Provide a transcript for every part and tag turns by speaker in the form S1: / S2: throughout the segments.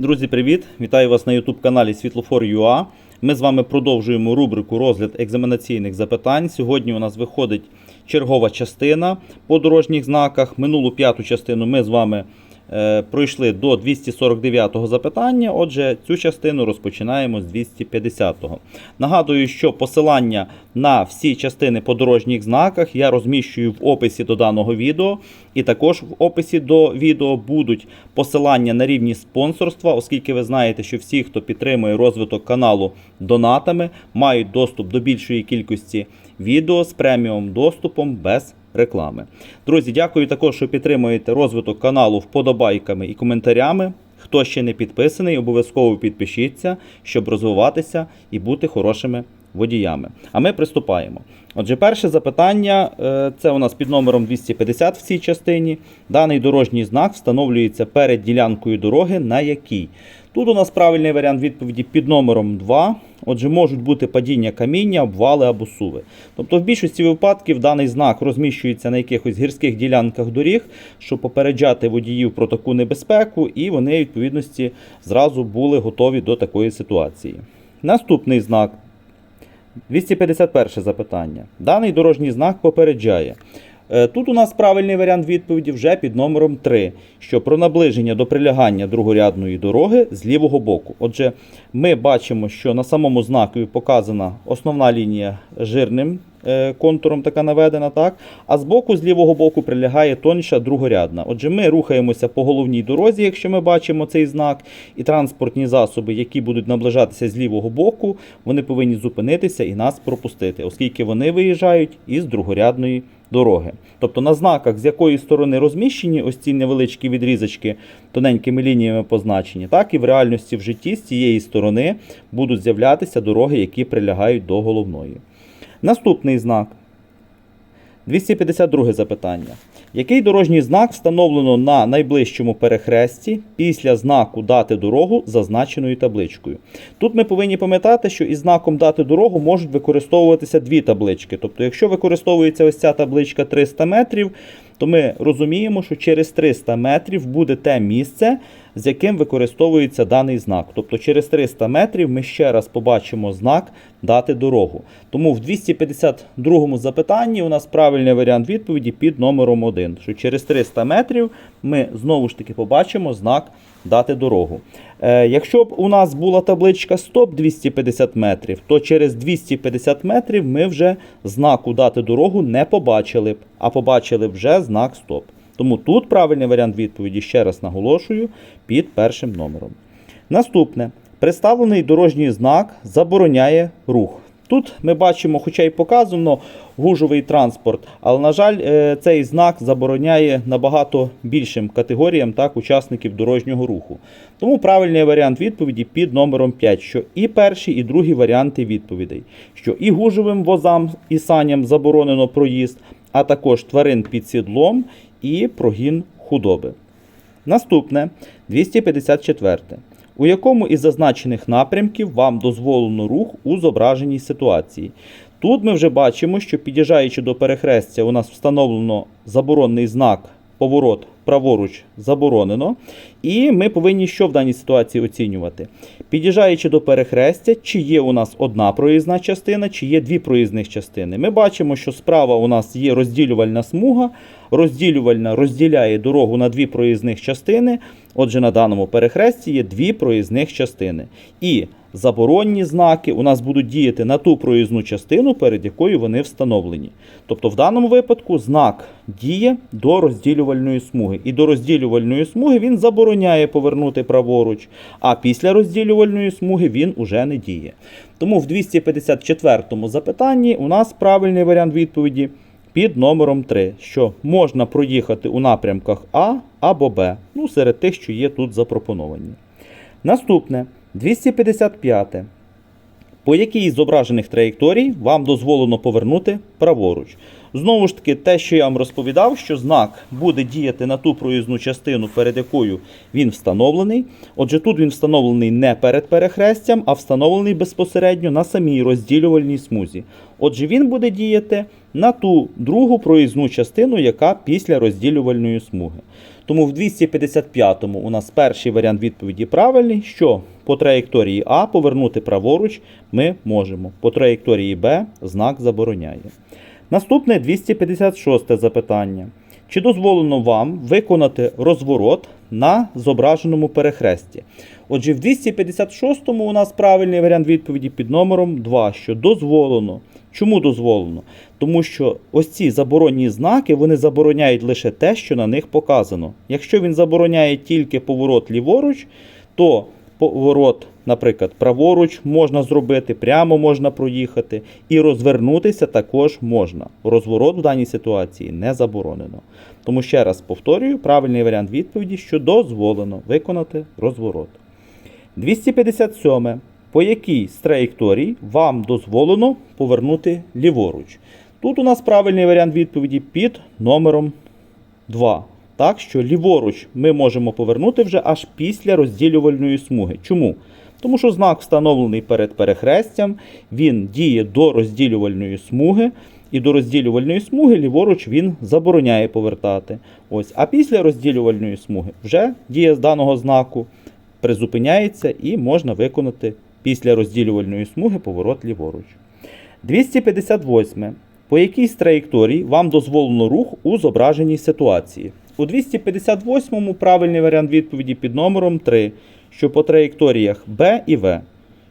S1: Друзі, привіт! Вітаю вас на YouTube каналі Світлофор.ua. Ми з вами продовжуємо рубрику розгляд екзаменаційних запитань. Сьогодні у нас виходить чергова частина по дорожніх знаках. Минулу п'яту частину ми з вами пройшли до 249-го запитання. Отже, цю частину розпочинаємо з 250-го. Нагадую, що посилання на всі частини по дорожніх знаках я розміщую в описі до даного відео. І також в описі до відео будуть посилання на рівні спонсорства, оскільки ви знаєте, що всі, хто підтримує розвиток каналу донатами, мають доступ до більшої кількості відео з преміум доступом без реклами. Друзі, дякую також, що підтримуєте розвиток каналу вподобайками і коментарями. Хто ще не підписаний, обов'язково підпишіться, щоб розвиватися і бути хорошими водіями. А ми приступаємо. Отже, перше запитання е, це у нас під номером 250 в цій частині. Даний дорожній знак встановлюється перед ділянкою дороги, на якій. Тут у нас правильний варіант відповіді під номером 2. Отже, можуть бути падіння каміння, обвали або суви. Тобто, в більшості випадків даний знак розміщується на якихось гірських ділянках доріг, щоб попереджати водіїв про таку небезпеку, і вони, відповідності, зразу були готові до такої ситуації. Наступний знак 251 запитання. Даний дорожній знак попереджає. Е, Тут у нас правильний варіант відповіді вже під номером 3, що про наближення до прилягання другорядної дороги з лівого боку. Отже, ми бачимо, що на самому знакові показана основна лінія жирним контуром така наведена, так? а з боку, з лівого боку, прилягає тонша другорядна. Отже, ми рухаємося по головній дорозі, якщо ми бачимо цей знак, і транспортні засоби, які будуть наближатися з лівого боку, вони повинні зупинитися і нас пропустити, оскільки вони виїжджають із другорядної дороги. Тобто на знаках, з якої сторони розміщені ось ці невеличкі відрізочки тоненькими лініями позначені, так і в реальності в житті з цієї сторони будуть з'являтися дороги, які прилягають до головної. Наступний знак. 252 запитання. Який дорожній знак встановлено на найближчому перехресті після знаку дати дорогу зазначеною табличкою? Тут ми повинні пам'ятати, що із знаком дати дорогу можуть використовуватися дві таблички. Тобто, якщо використовується ось ця табличка 300 метрів, то ми розуміємо, що через 300 метрів буде те місце, з яким використовується даний знак. Тобто через 300 метрів ми ще раз побачимо знак дати дорогу. Тому в 252 запитанні у нас правильний варіант відповіді під номером 1, що через 300 метрів ми знову ж таки побачимо знак дати дорогу. Е, якщо б у нас була табличка Стоп 250 метрів, то через 250 метрів ми вже знаку дати дорогу не побачили б, а побачили вже знак Стоп. Тому тут правильний варіант відповіді, ще раз наголошую, під першим номером. Наступне. Представлений дорожній знак забороняє рух. Тут ми бачимо, хоча й показано гужовий транспорт, але, на жаль, е, цей знак забороняє набагато більшим категоріям так, учасників дорожнього руху. Тому правильний варіант відповіді під номером 5, що і перші, і другі варіанти відповідей, що і гужовим возам і саням заборонено проїзд, а також тварин під сідлом і прогін худоби. Наступне 254. У якому із зазначених напрямків вам дозволено рух у зображеній ситуації? Тут ми вже бачимо, що під'їжджаючи до перехрестя, у нас встановлено заборонний знак поворот праворуч заборонено. І ми повинні що в даній ситуації оцінювати? Під'їжджаючи до перехрестя, чи є у нас одна проїзна частина, чи є дві проїзних частини. Ми бачимо, що справа у нас є розділювальна смуга. Розділювальна розділяє дорогу на дві проїзних частини. Отже, на даному перехресті є дві проїзних частини. І заборонні знаки у нас будуть діяти на ту проїзну частину, перед якою вони встановлені. Тобто, в даному випадку знак діє до розділювальної смуги. І до розділювальної смуги він забороняє повернути праворуч, а після розділювальної смуги він уже не діє. Тому в 254 запитанні у нас правильний варіант відповіді під номером 3, що можна проїхати у напрямках А або Б, ну, серед тих, що є тут запропоновані. Наступне 255. По якій з зображених траєкторій вам дозволено повернути праворуч. Знову ж таки, те, що я вам розповідав, що знак буде діяти на ту проїзну частину, перед якою він встановлений. Отже, тут він встановлений не перед перехрестям, а встановлений безпосередньо на самій розділювальній смузі. Отже, він буде діяти на ту другу проїзну частину, яка після розділювальної смуги. Тому в 255-му у нас перший варіант відповіді правильний, що по траєкторії А повернути праворуч ми можемо. По траєкторії Б знак забороняє. Наступне 256 запитання. Чи дозволено вам виконати розворот на зображеному перехресті? Отже, в 256-му у нас правильний варіант відповіді під номером 2, що дозволено. Чому дозволено? Тому що ось ці заборонні знаки вони забороняють лише те, що на них показано. Якщо він забороняє тільки поворот ліворуч, то поворот, наприклад, праворуч можна зробити, прямо можна проїхати, і розвернутися також можна. Розворот в даній ситуації не заборонено. Тому ще раз повторюю, правильний варіант відповіді, що дозволено виконати розворот. 257. По якій з траєкторій вам дозволено повернути ліворуч? Тут у нас правильний варіант відповіді під номером 2. Так що ліворуч ми можемо повернути вже аж після розділювальної смуги. Чому? Тому що знак встановлений перед перехрестям, він діє до розділювальної смуги, і до розділювальної смуги ліворуч він забороняє повертати. Ось, а після розділювальної смуги вже дія з даного знаку призупиняється і можна виконати після розділювальної смуги поворот ліворуч. 258. По якій з траєкторій вам дозволено рух у зображеній ситуації? У 258-му правильний варіант відповіді під номером 3, що по траєкторіях Б і В.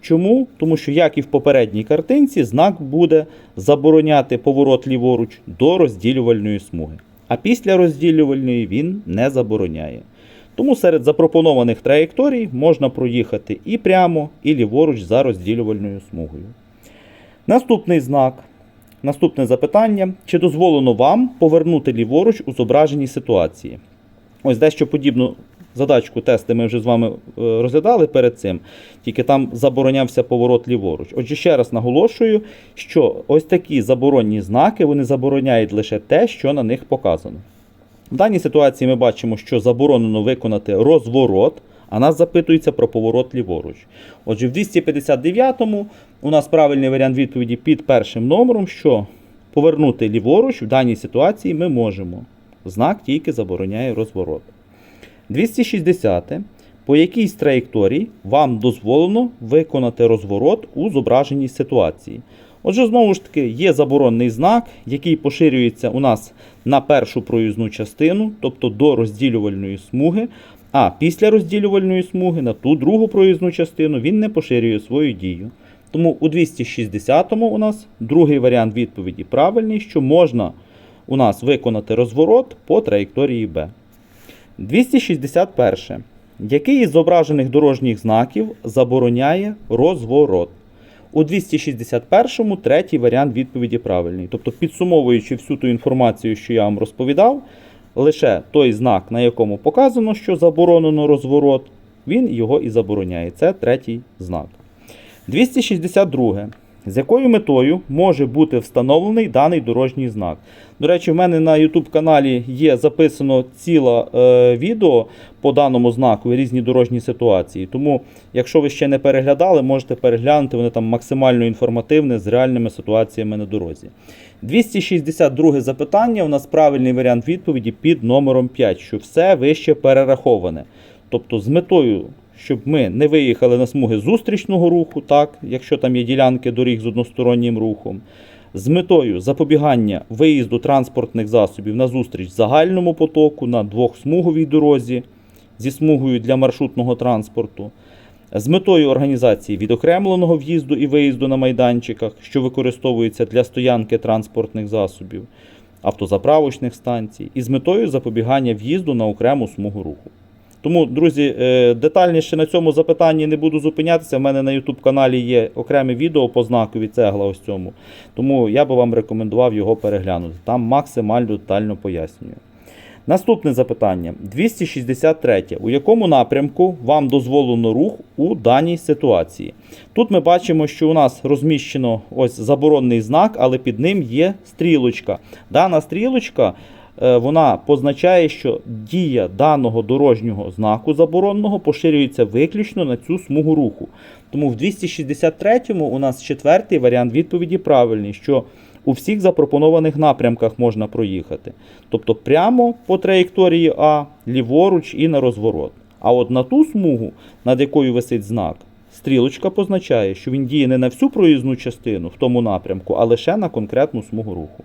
S1: Чому? Тому що, як і в попередній картинці, знак буде забороняти поворот ліворуч до розділювальної смуги. А після розділювальної він не забороняє. Тому серед запропонованих траєкторій можна проїхати і прямо, і ліворуч за розділювальною смугою. Наступний знак. Наступне запитання: чи дозволено вам повернути ліворуч у зображеній ситуації? Ось дещо подібну задачку тести ми вже з вами е, розглядали перед цим, тільки там заборонявся поворот ліворуч. Отже, ще раз наголошую, що ось такі заборонні знаки вони забороняють лише те, що на них показано. В даній ситуації ми бачимо, що заборонено виконати розворот, а нас запитується про поворот ліворуч. Отже, в 259-му у нас правильний варіант відповіді під першим номером, що повернути ліворуч в даній ситуації ми можемо. Знак тільки забороняє розворот. 260. По якій з траєкторій вам дозволено виконати розворот у зображеній ситуації? Отже, знову ж таки, є заборонний знак, який поширюється у нас на першу проїзну частину, тобто до розділювальної смуги. А після розділювальної смуги на ту другу проїзну частину він не поширює свою дію. Тому у 260-му у нас другий варіант відповіді правильний, що можна у нас виконати розворот по траєкторії Б. 261. Який із зображених дорожніх знаків забороняє розворот? У 261-му третій варіант відповіді правильний. Тобто, підсумовуючи всю ту інформацію, що я вам розповідав, лише той знак, на якому показано, що заборонено розворот, він його і забороняє. Це третій знак. 262. З якою метою може бути встановлений даний дорожній знак? До речі, в мене на YouTube каналі є записано ціле е, відео по даному знаку і різні дорожні ситуації. Тому, якщо ви ще не переглядали, можете переглянути. Вони там максимально інформативні з реальними ситуаціями на дорозі. 262 запитання. У нас правильний варіант відповіді під номером 5, що все вище перераховане. Тобто, з метою щоб ми не виїхали на смуги зустрічного руху, так, якщо там є ділянки доріг з одностороннім рухом, з метою запобігання виїзду транспортних засобів на зустріч загальному потоку на двохсмуговій дорозі зі смугою для маршрутного транспорту, з метою організації відокремленого в'їзду і виїзду на майданчиках, що використовуються для стоянки транспортних засобів, автозаправочних станцій, і з метою запобігання в'їзду на окрему смугу руху. Тому, друзі, е, детальніше на цьому запитанні не буду зупинятися. У мене на YouTube каналі є окреме відео по знакові цегла ось цьому. Тому я би вам рекомендував його переглянути. Там максимально детально пояснюю. Наступне запитання: 263. У якому напрямку вам дозволено рух у даній ситуації? Тут ми бачимо, що у нас розміщено ось заборонний знак, але під ним є стрілочка. Дана стрілочка вона позначає, що дія даного дорожнього знаку забороненого поширюється виключно на цю смугу руху. Тому в 263-му у нас четвертий варіант відповіді правильний, що у всіх запропонованих напрямках можна проїхати. Тобто прямо по траєкторії А, ліворуч і на розворот. А от на ту смугу, над якою висить знак, стрілочка позначає, що він діє не на всю проїзну частину в тому напрямку, а лише на конкретну смугу руху.